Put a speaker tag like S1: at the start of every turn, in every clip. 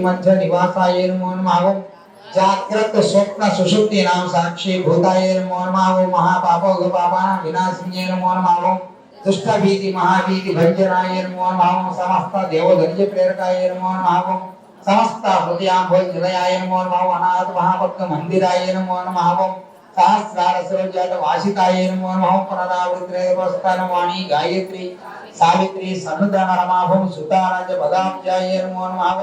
S1: మధ్య నివాసాయ నమో నమః జాగ్రత్త స్వప్న సుషుప్తి నామ సాక్షి భూతాయ నమో నమః మహాపాపౌగ పాపాన వినాశిన్యే నమో నమః దుష్ట భీతి మహాభీతి భంజనాయ నమో నమః సమస్త దేవధన్య ప్రేరకాయ నమో నమః సమస్త హృదయాంభోజ నిలయాయ నమో నమః అనాథ మహాభక్త మందిరాయ నమో నమః సహస్రార సరోజాత వాసితాయ నమో నమః పునరావృత్రేవస్థాన వాణి గాయత్రి సావిత్రి సన్నుదాన రమాభం సుతారాజ పదాబ్జాయ నమో నమః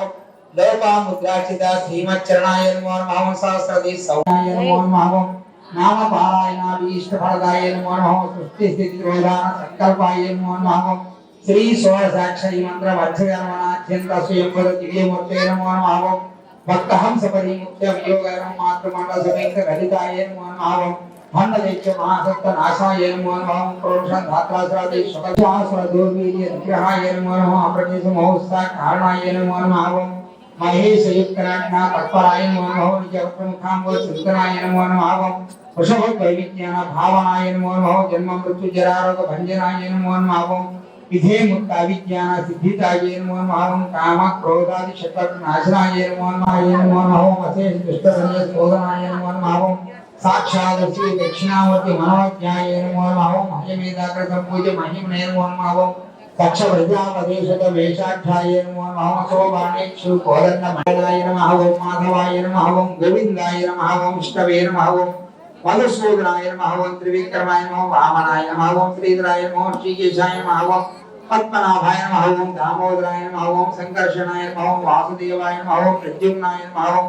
S1: లోపాముద్రాక్షిత శ్రీమచ్చరణాయ నమో నమః సహస్రది సౌనాయ నమో నమః. నామ పారాయణాభీష్ట ఫలదాయ నమో నమః. సృష్టి స్థితి రోధాన సంకల్పాయ నమో నమః. శ్రీ షోడశాక్షరి మంత్ర వర్షగణమనాత్యంత స్వయంవర దివ్యమూర్తే నమో నమః. భక్తహంస పరిముఖ్య వియోగరం మాతృమండ సమేత లలితాయ నమో నమః. మండలేచ్య మహాసత్త నాశాయ నమో నమః. ప్రోషణ ధాత్రాశ్రాది శుకశాస్త్ర దోర్వీర్య నిగ్రహాయ నమో నమః. ప్రతిసమోత్సాహ కారణాయ నమో నమః. మహేశ యుక్తరాజ్ఞా తత్పరాయ నమో నమః నిజప్రముఖాంబో చింతనాయ నమో నమః వృషభ వైవిజ్ఞాన భావనాయ నమో నమః జన్మ మృత్యు జరారోగ భంజనాయ నమో నమః విధే ముక్త అవిజ్ఞాన సిద్ధితాయ నమో నమః కామ క్రోధాది శత్రు నాశనాయ నమో నమః నమో నమః అశేష కక్ష సంజయ శోధనాయ నమో నమః సాక్షాత్ శ్రీ దక్షిణామూర్తి మనోజ్ఞాయ నమో నమః మహ్యమేదాకృత పూజ మహిమనే నమో నమః దక్ష ప్రజాపదేశత వేషాఢ్యాయ నమో నమః శోభాణేక్షు కోదండ మండలాయ నమః ఓం మాధవాయ నమః ఓం గోవిందాయ నమః ఓం విష్ణవే నమః ఓం మధుసూదనాయ నమః ఓం త్రివిక్రమాయ నమః వామనాయ నమః ఓం శ్రీధరాయ నమః శ్రీకేశాయ నమః ఓం పద్మనాభాయ నమః ఓం దామోదరాయ నమః ఓం సంకర్షణాయ నమః ఓం వాసుదేవాయ నమః ఓం ప్రద్యుమ్నాయ నమః ఓం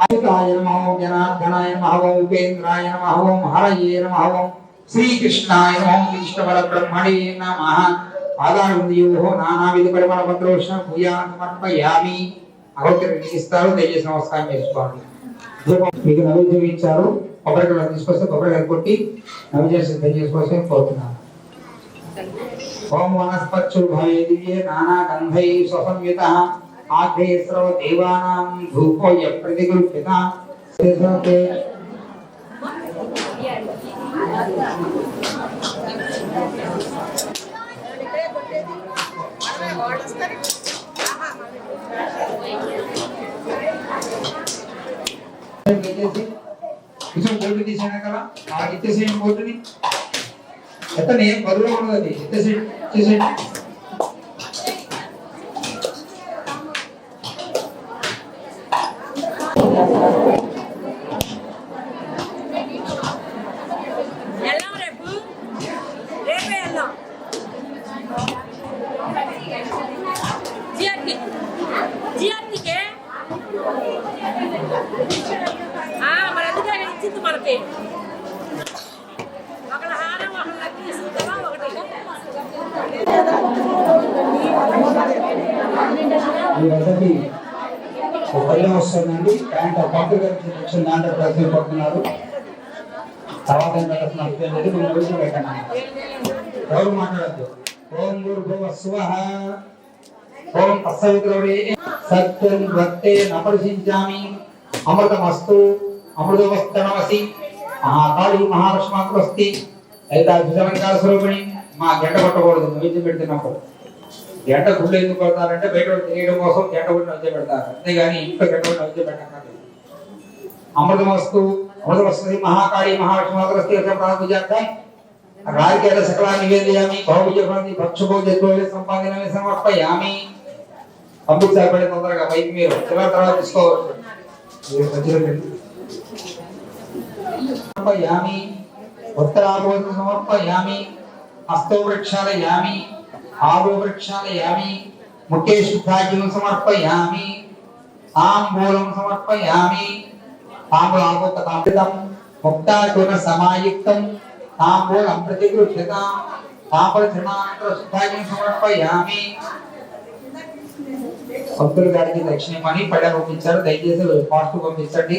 S1: అయుతాయ నమః ఓం జనార్దనాయ నమః ఓం ఉపేంద్రాయ నమః ఓం హరయే నమః ఓం శ్రీకృష్ణాయ నమః ఓం బ్రహ్మణే నమః. ఆధారముందియోహో నానావిధ పరిమళ పత్రోషణ భూయాన్ సమర్పయామి. అగోచరం ఇస్తారు దయచేసి నమస్కారం చేసుకోండి. మీకు నైవేద్యం ఇచ్చారు. కొబ్బరికాయలు తీసుకొస్తే కొబ్బరికాయలు కొట్టి నైవేద్యం సిద్ధం చేసుకోవాల్సి కోరుతున్నాను. ఓం వనస్పత్యుర్భవే దివ్యే నానా గంధై స్వసంయుత. ఆగ్నే స్రవ దేవానాం ధూపోయ ప్రతిగృహ్యత శ్రీధోతే కొంచెం బోర్డు తీసాను కదా ఆ ఇచ్చేసేయండి బోర్డుని ఎత్తని ఏం బరువులో ఉండదు అది ఎత్తేసేయండి
S2: పడితే ఒకళ్ళ హారం ఒకళ్ళ ఒకటి
S1: పల్లెం వస్తుందండి. ప్యాంట్ పంపు గారి దాంట్లో ప్రశ్న పడుతున్నారు తర్వాత రోజు పెట్టండి ఎవరు మాట్లాడద్దు. ఓం భూర్భువ స్వహ. ఓం తత్సవితులవే సత్యం భక్తే నపరిశించామి. అమృతమస్తు. అమృతమస్తనమసి మహాకాళి మహాలక్ష్మాకులస్తి అయితే అభిషేకాల స్వరూపిణి మా గంట పట్టకూడదు నైవేద్యం పెడుతున్నప్పుడు. గంట గుళ్ళు ఎందుకు పెడతారంటే బయట తెలియడం కోసం గంట గుళ్ళు నైవేద్యం పెడతారు. అంతేగాని ఇంట్లో గంట గుళ్ళు నైవేద్యం పెట్టక్కర్లేదు. అమృతమస్తు అమృతమస్తు మహాకాళి మహాలక్ష్మాకులస్తి ప్రార్థించార్థం రాజకీయ సకలా నివేదయామి బహువిజయపంతి భక్షభోజ సంపాదన సమర్పయామి పంపించాలి. పడి తొందరగా పైకి మీరు. చివరి తర్వాత తీసుకోవచ్చు. మీరు మధ్యలో సమర్పయామి ఉత్తరాభోజ సమర్పయామి హస్తో వృక్షాలయామి ఆభో వృక్షాలయామి ముఖే శుద్ధాగ్యం సమర్పయామి ఆంబూలం సమర్పయామి తాంబూలాంబోక్తం ముక్తార్జున సమాయుక్తం తాంబూలం ప్రతిగృహ్యతాం తాంబూలధర్మానంతర శుద్ధాగ్యం సమర్పయామి. భక్తులు గారికి దక్షిణమని పడ పంపించారు దయచేసి ఫాస్ట్ పంపించండి.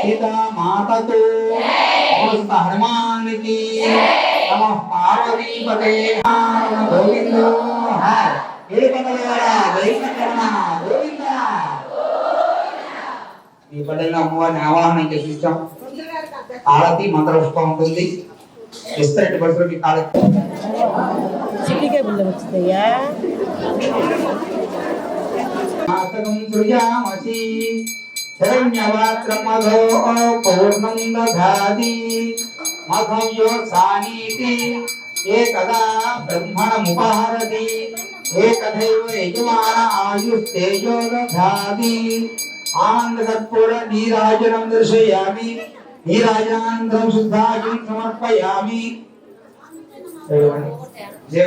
S1: సీతా హనుమానికి నమ పార్వతీపతే గోవిందో హర. మీ పల్లెల్లో అమ్మవారిని ఆవాహనం చేసి ఇచ్చాం. ఆరతి మంత్రపుష్పం ఉంటుంది. విస్తరణ
S3: పరిస్థితులు మీకు ఆరతి
S1: మాతకం సృజామసి శరణ్యవాత్రమధో పౌర్ణం దధాతి మధవ్యోత్సానీతి ఏకదా బ్రహ్మణముపహరతి ఏకథైవ యజమాన ఆయుస్తేజో దధాతి ఆనందకర్పూర నీరాజనం దర్శయామి. నీరాజనానందం శుద్ధాజం సమర్పయామి. జయ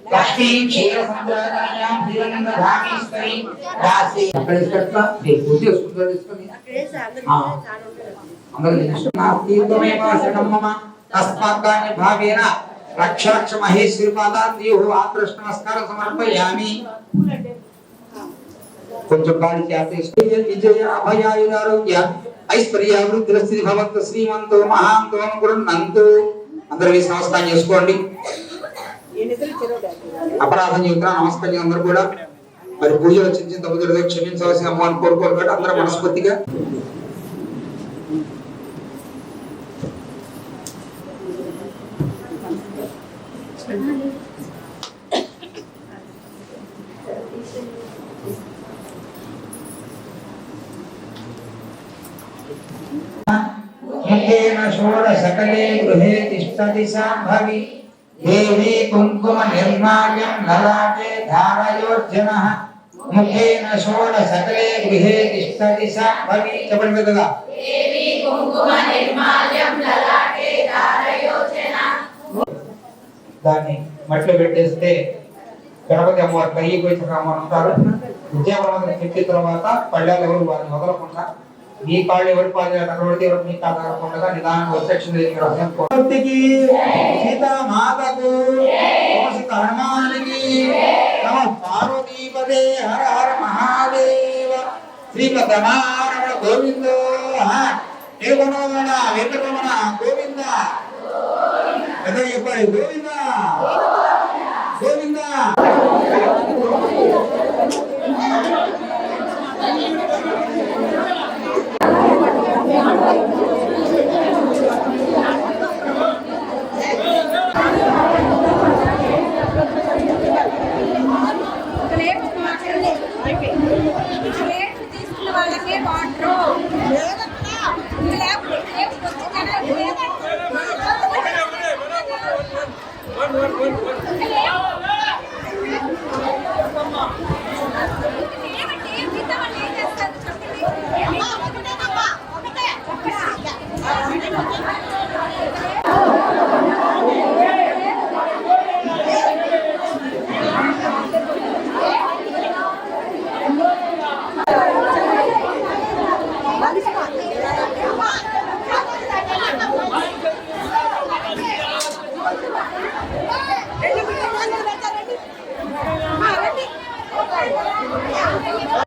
S1: హిరణ్యధామేశ్వరి భావేన రక్ష రక్ష మహేశ్వరి పాదాద్యోహ ఆకృష్ణ నమస్కారం సమర్పయామి కొంచెం గాలి చేస్తే విజయ ఐశ్వర్య వృద్ధి స్థితి భవంతు శ్రీమంతో మహాంతో అందరూ వేసి నమస్కారం చేసుకోండి. అపరాధం చెబుతున్నా నమస్కారం అందరూ కూడా. మరి పూజలు చిన్న చిన్న తప్పుదలతో క్షమించవలసిన అమ్మని కోరుకోరు కాబట్టి అందరూ మనస్ఫూర్తిగా. సకలే గృహే తిష్టతి సాంభవి. శాంభవి దేవీ కుంకుమ నిర్మాల్యం లలాటే ధారయోర్జన ముఖేన షోడశకలే గృహే తిష్టతి శాంభవి చెప్పండి పెద్దగా।
S4: దేవి కుంకుమ నిర్మాల్యం లలాటే ధారయోచన
S1: దాన్ని మట్లో పెట్టేస్తే గణపతి అమ్మవారు కయ్యి పోయి అమ్మవారు ఉంటారు. విద్యాపరమైన చెప్పిన తర్వాత పళ్ళాలు ఎవరు వారిని వదలకుండా నీ కాళ్ళు ఎవరి పాలు అక్కడ ఎవరు నీ కాళ్ళు తగలకుండా నిదానం వచ్చి సీతా మాతకు నమస్త హనుమానికి నమ పార్వతీపదే హర హర మహాదేవ. శ్రీమదనారణ గోవింద ఏకమణ వెంకటరమణ గోవింద. పెద్ద చెప్పాలి Govinda. Govinda. Thank you.
S5: Plate తీసుకున్న వాళ్ళకే వాటర్